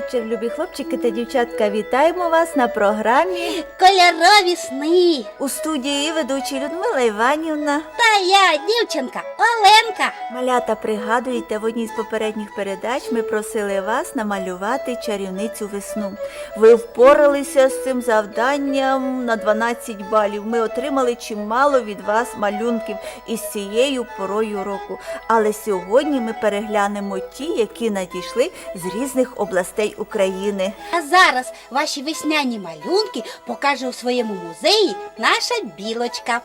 вечір, любі хлопчики та дівчатка. Вітаємо вас на програмі Кольорові сни! у студії ведучі Людмила Іванівна. Та я, дівчинка, Оленка. Малята, пригадуєте, в одній з попередніх передач ми просили вас намалювати чарівницю весну. Ви впоралися з цим завданням на 12 балів. Ми отримали чимало від вас малюнків із цією порою року. Але сьогодні ми переглянемо ті, які надійшли з різних областей України. А зараз ваші весняні малюнки покаже у своєму музеї наша білочка.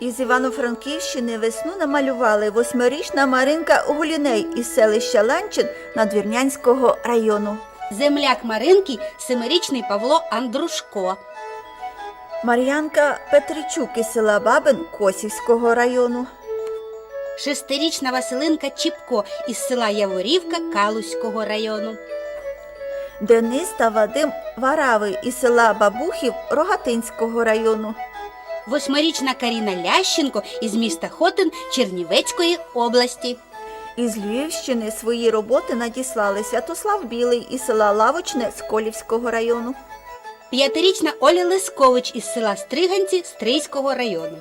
Із Івано-Франківщини весну намалювали восьмирічна Маринка Гуліней із селища Ланчин Надвірнянського району. Земляк Маринки семирічний Павло Андрушко. Мар'янка Петричук із села Бабин Косівського району. Шестирічна Василинка Чіпко із села Яворівка Калузького району. Денис та Вадим Варави із села Бабухів Рогатинського району. Восьмирічна Каріна Лященко із міста Хотин Чернівецької області. Із Львівщини свої роботи надіслали Святослав Білий із села Лавочне Сколівського району. П'ятирічна Оля Лискович із села Стриганці Стрийського району.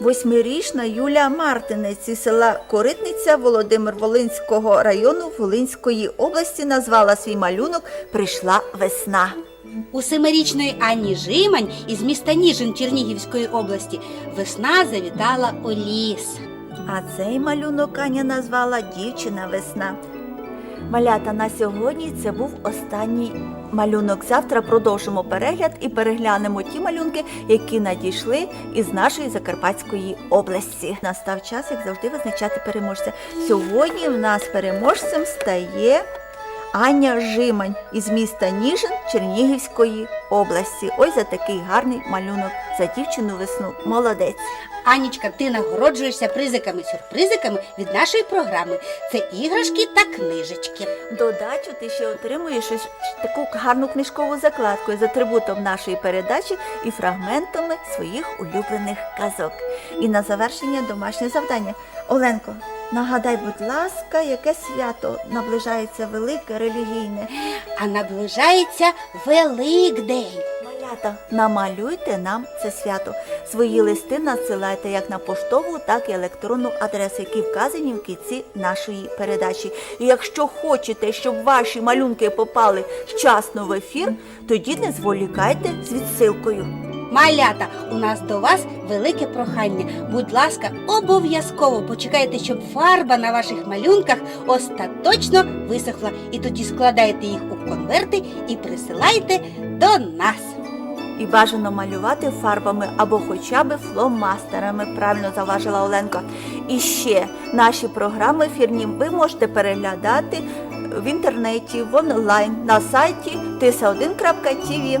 Восьмирічна Юлія Мартинець із села Коритниця Володимир Волинського району Волинської області назвала свій малюнок Прийшла весна. У семирічної Ані Жимань із міста Ніжин Чернігівської області весна завітала у ліс. А цей малюнок Аня назвала Дівчина весна. Малята на сьогодні це був останній малюнок. Завтра продовжимо перегляд і переглянемо ті малюнки, які надійшли із нашої Закарпатської області. Настав час, як завжди, визначати переможця. Сьогодні в нас переможцем стає Аня Жимань із міста Ніжин Чернігівської області. Ось за такий гарний малюнок за дівчину весну. Молодець. Анічка, ти нагороджуєшся призиками-сюрпризиками від нашої програми. Це іграшки та книжечки. Додачу ти ще отримуєш таку гарну книжкову закладку з атрибутом нашої передачі і фрагментами своїх улюблених казок. І на завершення домашнє завдання. Оленко, нагадай, будь ласка, яке свято наближається велике релігійне. А наближається Великдень. Малята, намалюйте нам це свято. Свої листи надсилайте як на поштову, так і електронну адресу, які вказані в кінці нашої передачі. І якщо хочете, щоб ваші малюнки попали вчасно в ефір, тоді не зволікайте з відсилкою. Малята, у нас до вас велике прохання. Будь ласка, обов'язково почекайте, щоб фарба на ваших малюнках остаточно висохла. І тоді складайте їх у конверти і присилайте до нас. І бажано малювати фарбами або хоча б фломастерами, правильно заважила Оленка. І ще наші програми ефірні ви можете переглядати в інтернеті, в онлайн на сайті tisa1.tv.